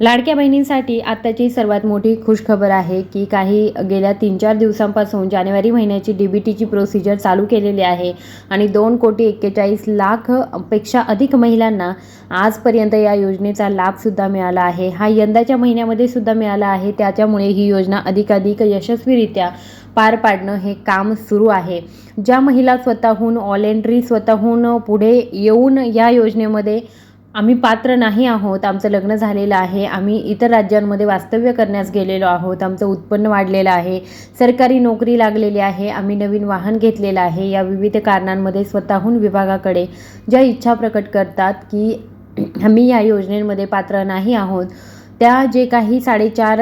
लाडक्या बहिणींसाठी आत्ताची सर्वात मोठी खुशखबर आहे की काही गेल्या तीन चार दिवसांपासून जानेवारी महिन्याची डी बी टीची प्रोसिजर चालू केलेली आहे आणि दोन कोटी एक्केचाळीस लाखपेक्षा अधिक महिलांना आजपर्यंत या योजनेचा लाभसुद्धा मिळाला आहे. हा यंदाच्या महिन्यामध्ये सुद्धा मिळाला आहे. त्याच्यामुळे ही योजना अधिकाधिक यशस्वीरित्या पार पाडणं हे काम सुरू आहे. ज्या महिला स्वतःहून ऑल एंट्री स्वतःहून पुढे येऊन या योजनेमध्ये आम्ही पात्र नाही आहोत आमचं लग्न झालेलं आहे आम्ही इतर राज्यांमध्ये वास्तव्य करण्यास गेलेलो आहोत आमचं उत्पन्न वाढलेलं आहे सरकारी नोकरी लागलेली आहे आम्ही नवीन वाहन घेतलेलं आहे या विविध कारणांमध्ये स्वतःहून विभागाकडे ज्या इच्छा प्रकट करतात की आम्ही या योजनेमध्ये पात्र नाही आहोत त्या जे काही साडेचार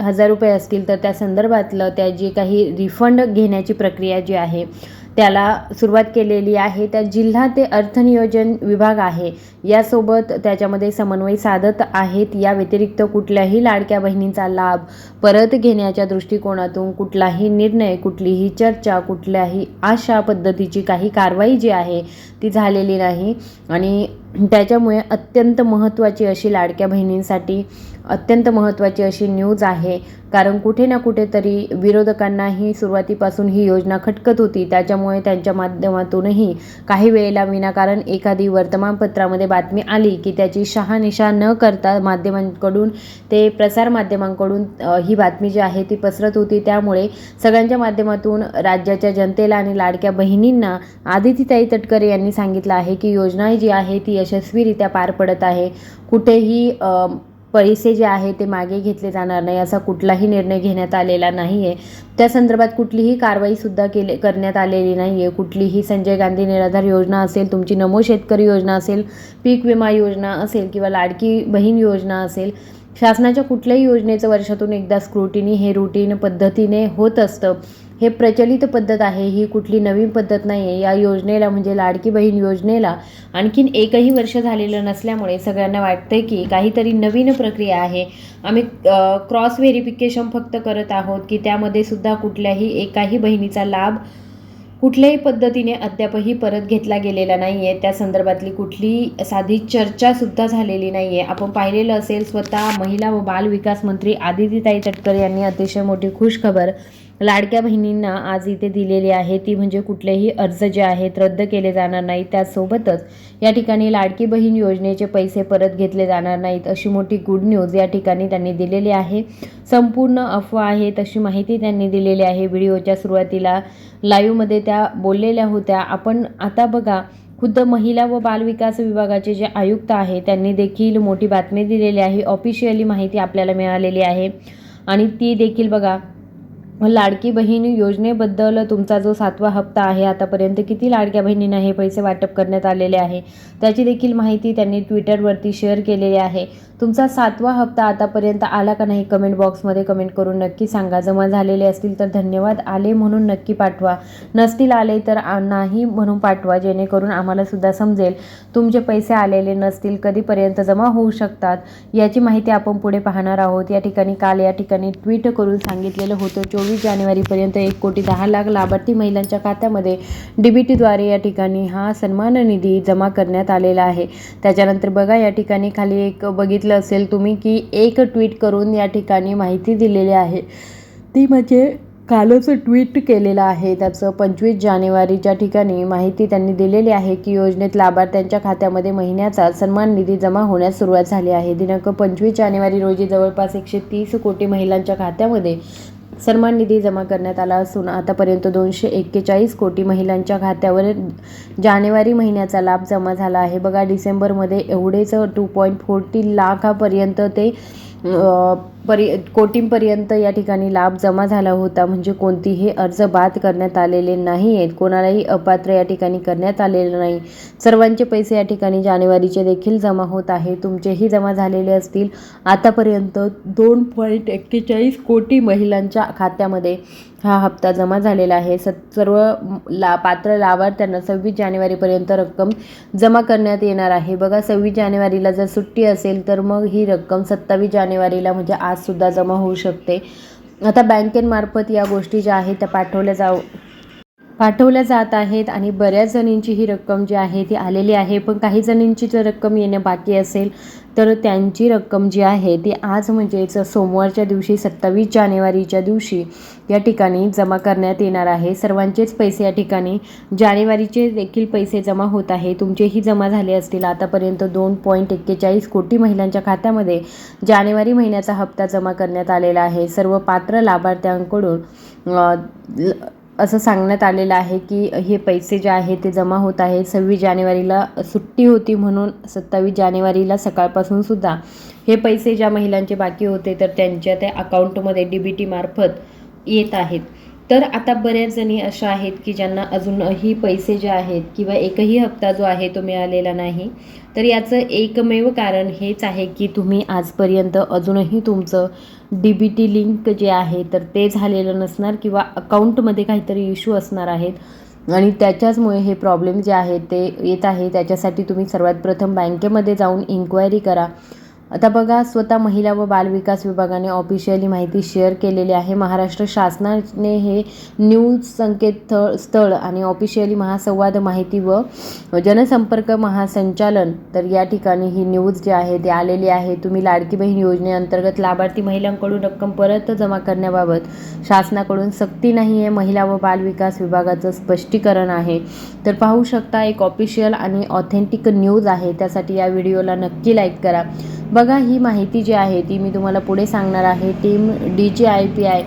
हजार रुपये असतील तर त्या संदर्भातलं त्या जे काही रिफंड घेण्याची प्रक्रिया जी आहे त्याला सुरुवात केलेली आहे. त्या जिल्हा ते अर्थनियोजन विभाग आहे. यासोबत त्याच्यामध्ये समन्वय साधत आहेत. या व्यतिरिक्त कुठल्याही लाडक्या बहिणींचा लाभ परत घेण्याच्या दृष्टिकोनातून कुठलाही निर्णय कुठलीही चर्चा कुठल्याही अशा पद्धतीची काही कारवाई जी आहे ती झालेली नाही. आणि त्याच्यामुळे अत्यंत महत्त्वाची अशी लाडक्या बहिणींसाठी अत्यंत महत्त्वाची अशी न्यूज आहे. कारण कुठे ना कुठेतरी विरोधकांनाही सुरुवातीपासून ही योजना खटकत होती. त्याच्यामुळे त्यामुळे त्यांच्या माध्यमातूनही काही वेळेला विनाकारण एखादी वर्तमानपत्रामध्ये बातमी आली की त्याची शहानिशा न करता माध्यमांकडून ते प्रसारमाध्यमांकडून ही बातमी जी आहे ती पसरत होती. त्यामुळे सगळ्यांच्या माध्यमातून राज्याच्या जनतेला आणि लाडक्या बहिणींना आदितीताई तटकरे यांनी सांगितलं आहे की योजना जी आहे ती यशस्वीरित्या पार पडत आहे. कुठेही पैसे जे आहे ते मागे घेतले जाणार नाही असा कुठलाही निर्णय घेण्यात आलेला नाही आहे त्या संदर्भात कुठलीही कारवाईसुद्धा केले करण्यात आलेली नाही आहे कुठलीही संजय गांधी निराधार योजना असेल तुमची नमो शेतकरी योजना असेल पीक विमा योजना असेल किंवा लाडकी बहीण योजना असेल शासनाच्या कुठल्याही योजनेचं वर्षातून एकदा स्क्रुटिनी हे रुटीन पद्धतीने होत असतं. हे प्रचलित पद्धत आहे ही कुठली नवीन पद्धत नाही आहे या योजनेला म्हणजे लाडकी बहीण योजनेला आणखीन एकही वर्ष झालेलं नसल्यामुळे सगळ्यांना वाटतंय की काहीतरी नवीन प्रक्रिया आहे. आम्ही क्रॉस व्हेरिफिकेशन फक्त करत आहोत की त्यामध्ये सुद्धा कुठल्याही एकाही बहिणीचा लाभ कुठल्याही पद्धतीने अद्यापही परत घेतला गेलेला नाही आहे त्या संदर्भातली कुठली साधी चर्चासुद्धा झालेली नाही आहे आपण पाहिलेलं असेल स्वतः महिला व बाल विकास मंत्री आदितीताई तटकर यांनी अतिशय मोठी खुशखबर लाडक्या बहिणींना आज इथे दिलेली आहे. ती म्हणजे कुठलेही अर्ज जे आहेत रद्द केले जाणार नाहीत. त्यासोबतच या ठिकाणी लाडकी बहीण योजनेचे पैसे परत घेतले जाणार नाहीत अशी मोठी गुड न्यूज या ठिकाणी त्यांनी दिलेली आहे. संपूर्ण अफवा आहे तशी माहिती त्यांनी दिलेली आहे. व्हिडिओच्या सुरुवातीला लाईव्हमध्ये त्या बोललेल्या होत्या. आपण आता बघा खुद्द महिला व बालविकास विभागाचे जे आयुक्त आहे त्यांनी देखील मोठी बातमी दिलेली आहे. ऑफिशियली माहिती आपल्याला मिळालेली आहे. आणि ती देखील बघा लाडकी बहीण योजनेबद्दल तुमचा जो सातवा हप्ता आहे आतापर्यंत किती लाडक्या बहिणींना हे पैसे वाटप करण्यात आलेले आहे? त्याची देखील माहिती त्यांनी ट्विटरवरती शेअर केलेली आहे. तुमचा सातवा हप्ता आतापर्यंत आला का नाही कमेंट बॉक्समध्ये कमेंट करून नक्की सांगा. जमा झालेले असतील तर धन्यवाद. आले म्हणून नक्की पाठवा. नसतील आले तर नाही म्हणून पाठवा. जेणेकरून आम्हालासुद्धा समजेल तुमचे पैसे आलेले नसतील कधीपर्यंत जमा होऊ शकतात? याची माहिती आपण पुढे पाहणार आहोत. या ठिकाणी काल या ठिकाणी ट्विट करून सांगितलेलं होतं. चोवीस जानेवारीपर्यंत एक कोटी दहा लाख लाभार्थी महिलांच्या खात्यामध्ये डी बी टीद्वारे या ठिकाणी हा सन्मान निधी जमा करण्यात आलेला आहे. त्याच्यानंतर बघा या ठिकाणी खाली एक बघितलं असेल तुम्ही की एक ट्विट करून या ठिकाणी माहिती दिलेली आहे. ती म्हणजे कालच ट्विट केलेलं आहे. त्याचं पंचवीस जानेवारीच्या ठिकाणी माहिती त्यांनी दिलेली आहे की योजनेत लाभार्थ्यांच्या खात्यामध्ये महिन्याचा सन्मान निधी जमा होण्यास सुरुवात झाली आहे. दिनांक पंचवीस जानेवारी रोजी जवळपास एकशे तीस कोटी महिलांच्या खात्यामध्ये सन्मान निधी जमा करण्यात आला असून आतापर्यंत दोनशे एक्केचाळीस कोटी महिलांच्या खात्यावर जानेवारी महिन्याचा लाभ जमा झाला आहे. बघा डिसेंबरमध्ये एवढेच टू पॉईंट फोर्टी लाखापर्यंत ते परि कोटींपर्यंत या ठिकाणी लाभ जमा झाला होता. म्हणजे कोणतीही अर्ज बाद करण्यात आलेले नाही आहेत कोणालाही अपात्र या ठिकाणी करण्यात आलेलं नाही. सर्वांचे पैसे या ठिकाणी जानेवारीचे देखील जमा होत आहे तुमचेही जमा झालेले असतील. आतापर्यंत दोन पॉईंट एक्केचाळीस कोटी महिलांच्या खात्यामध्ये हा हप्ता जमा झालेला आहे. स सर्व ला पात्र लाभार्थ्यांना सव्वीस जानेवारीपर्यंत रक्कम जमा करण्यात येणार आहे. बघा सव्वीस जानेवारीला जर सुट्टी असेल तर मग ही रक्कम सत्तावीस जानेवारीला म्हणजे आजसुद्धा जमा होऊ शकते. आता बँकेमार्फत या गोष्टी ज्या आहेत त्या पाठवल्या जाऊ पाठवल्या जात आहेत आणि बऱ्याच जणींची ही रक्कम जी आहे ती आलेली आहे. पण काही जणींची जर रक्कम येणं बाकी असेल तर त्यांची रक्कम जी आहे ती आज म्हणजेच सोमवारच्या दिवशी सत्तावीस जानेवारीच्या दिवशी या ठिकाणी जमा करण्यात येणार आहे. सर्वांचेच पैसे या ठिकाणी जानेवारीचे देखील पैसे जमा होत आहे तुमचेही जमा झाले असतील आतापर्यंत दोन पॉईंट एक्केचाळीस कोटी महिलांच्या खात्यामध्ये जानेवारी महिन्याचा हप्ता जमा करण्यात आलेला आहे. सर्व पात्र लाभार्थ्यांकडून ल- असं सांगण्यात आलेलं आहे की हे पैसे जे आहे ते जमा होत आहे सव्वीस जानेवारीला सुट्टी होती म्हणून सत्तावीस जानेवारीला सकाळपासून सुद्धा हे पैसे ज्या महिलांचे बाकी होते तर त्यांच्या त्या अकाउंटमध्ये डी बी टी मार्फत येत आहेत. तर आता बऱ्याच जणी अशा आहेत की ज्यांना अजूनही पैसे जे आहेत किंवा एकही हप्ता जो आहे तो मिळालेला नाही. तर याचं एकमेव कारण हेच आहे की तुम्ही आजपर्यंत अजूनही तुमचं डी बी टी लिंक जे आहे तर ते झालेलं नसणार किंवा अकाउंटमध्ये काहीतरी इश्यू असणार आहेत. आणि त्याच्याचमुळे हे प्रॉब्लेम जे आहेत ते येत आहे. त्याच्यासाठी तुम्ही सर्वात प्रथम बँकेमध्ये जाऊन इन्क्वायरी करा. आता बघा स्वतः महिला व बालविकास विभागाने ऑफिशियली माहिती शेअर केलेली आहे. महाराष्ट्र शासनाने हे न्यूज संकेत स्थळ आणि ऑफिशियली महासंवाद माहिती व जनसंपर्क महासंचालन तर या ठिकाणी ही न्यूज जी आहे ती आलेली आहे. तुम्ही लाडकी बहीण योजनेअंतर्गत लाभार्थी महिलांकडून रक्कम परत जमा करण्याबाबत शासनाकडून सक्ती नाही आहे. महिला व बालविकास विभागाचं स्पष्टीकरण आहे. तर पाहू शकता एक ऑफिशियल आणि ऑथेंटिक न्यूज आहे. त्यासाठी या व्हिडिओला नक्की लाईक करा. बघा ही माहिती जी आहे ती मी तुम्हाला पुढे सांगणार आहे. Team D G I P I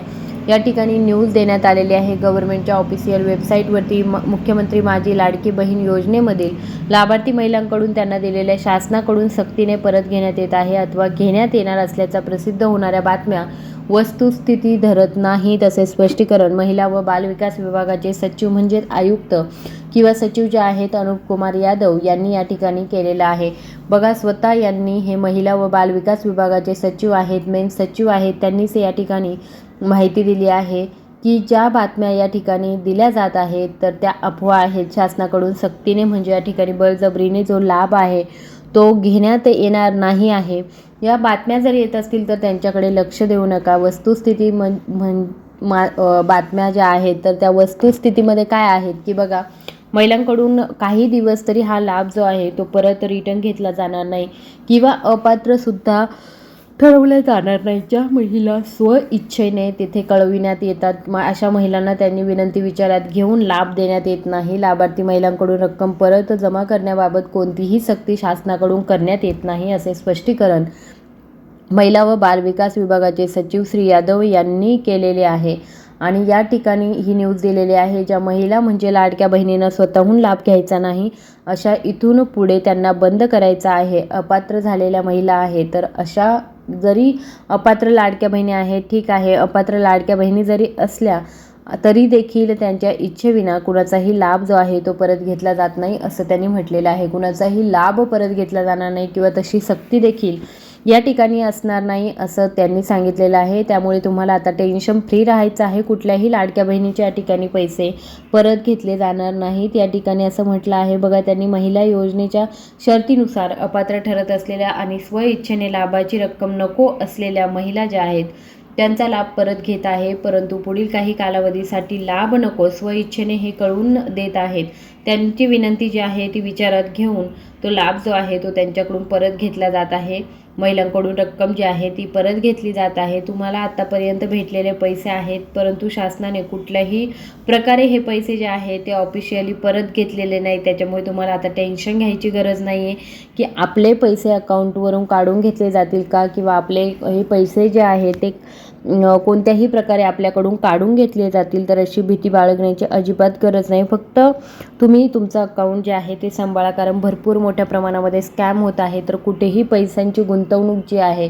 या ठिकाणी न्यूज देण्यात आलेली आहे. गव्हर्नमेंटच्या ऑफिशियल वेबसाईटवरती म मुख्यमंत्री माझी लाडकी बहीण योजनेमधील लाभार्थी महिलांकडून त्यांना दिलेल्या शासनाकडून सक्तीने परत घेण्यात येत आहे अथवा घेण्यात येणार असल्याचा प्रसिद्ध होणाऱ्या बातम्या वस्तुस्थिती धरत नाही तसे स्पष्टीकरण महिला व बालविकास विभागाचे सचिव म्हणजेच आयुक्त किंवा सचिव जे आहेत अनुप कुमार यादव यांनी या ठिकाणी केलेलं आहे. बघा स्वतः यांनी हे महिला व बालविकास विभागाचे सचिव आहेत मेन सचिव आहेत. त्यांनीच या ठिकाणी माहिती दिली आहे की ज्या बातम्या या ठिकाणी दिल्या जात आहेत तर त्या अफवा आहेत. शासनाकडून सक्तीने म्हणजे या ठिकाणी बळजबरीने जो लाभ आहे तो घेण्यात येणार नाही आहे. या बातम्या जर येत असतील तर त्यांच्याकडे लक्ष देऊ नका. वस्तुस्थिती म्हण म्हण मा बातम्या ज्या आहेत तर त्या वस्तुस्थितीमध्ये काय आहेत की बघा महिलांकडून काही दिवस तरी हा लाभ जो आहे तो परत रिटर्न घेतला जाणार नाही किंवा अपात्रसुद्धा ठरवलं जाणार नाही. ज्या महिला स्व इच्छेने तिथे कळविण्यात येतात मग अशा महिलांना त्यांनी विनंती विचारात घेऊन लाभ देण्यात येत नाही. लाभार्थी महिलांकडून रक्कम परत जमा करण्याबाबत कोणतीही सक्ती शासनाकडून करण्यात येत नाही असे स्पष्टीकरण महिला व बालविकास विभागाचे सचिव श्री यादव यांनी केलेले आहे. आणि या ठिकाणी ही न्यूज दिलेली आहे ज्या महिला म्हणजे लाडक्या बहिणीनं स्वतःहून लाभ घ्यायचा नाही अशा इथून पुढे त्यांना बंद करायचा आहे अपात्र झालेल्या महिला आहे. तर अशा जरी अपात्र लाडक्या बहिणी आहेत ठीक आहे अपात्र लाडक्या बहिणी जरी असल्या तरी देखील त्यांच्या इच्छेविना कुणाचाही लाभ जो आहे तो परत घेतला जात नाही असं त्यांनी म्हटलेलं आहे. कुणाचाही लाभ परत घेतला जाणार नाही किंवा तशी सक्ती देखील या ठिकाणी असणार नाही असं त्यांनी सांगितलेलं आहे. त्यामुळे तुम्हाला आता टेन्शन फ्री राहायचं आहे. कुठल्याही लाडक्या बहिणीच्या या ठिकाणी पैसे परत घेतले जाणार नाहीत. या ठिकाणी असं म्हटलं आहे. बघा त्यांनी महिला योजनेच्या शर्तीनुसार अपात्र ठरत असलेल्या आणि स्वइच्छेने लाभाची रक्कम नको असलेल्या महिला ज्या आहेत त्यांचा लाभ परत घेत आहे. परंतु पुढील काही कालावधीसाठी लाभ नको स्वइच्छेने हे कळून देत आहेत. त्यांची विनंती जी आहे ती विचारात घेऊन तो लाभ जो आहे तो त्यांच्याकडून परत घेतला जात आहे. महिलांकडून रक्कम जी आहे ती परत घेतली जात आहे. तुम्हाला आत्तापर्यंत भेटलेले पैसे आहेत परंतु शासनाने कुठल्याही प्रकारे हे पैसे जे आहे ते ऑफिशियली परत घेतलेले नाही. त्याच्यामुळे तुम्हाला आता टेन्शन घ्यायची गरज नाही आहे की आपले पैसे अकाउंटवरून काढून घेतले जातील का किंवा आपले हे पैसे जे आहे ते कोणत्याही प्रकारे आपल्याकडून काढून घेतले जातील तर अशी भीती बाळगण्याची अजिबात गरज नाही. फक्त तुम्ही तुमचं अकाउंट जे आहे ते सांभाळा कारण भरपूर मोठ्या प्रमाणामध्ये स्कॅम होत आहे. तर कुठेही पैशांची गुंतवणूक जी आहे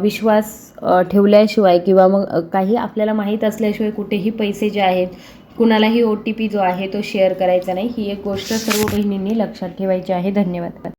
विश्वास ठेवल्याशिवाय किंवा मग काही आपल्याला माहीत असल्याशिवाय कुठेही पैसे जे आहेत कुणालाही ओ टी पी जो आहे तो शेअर करायचा नाही. ही एक गोष्ट सर्व बहिणींनी लक्षात ठेवायची आहे. धन्यवाद.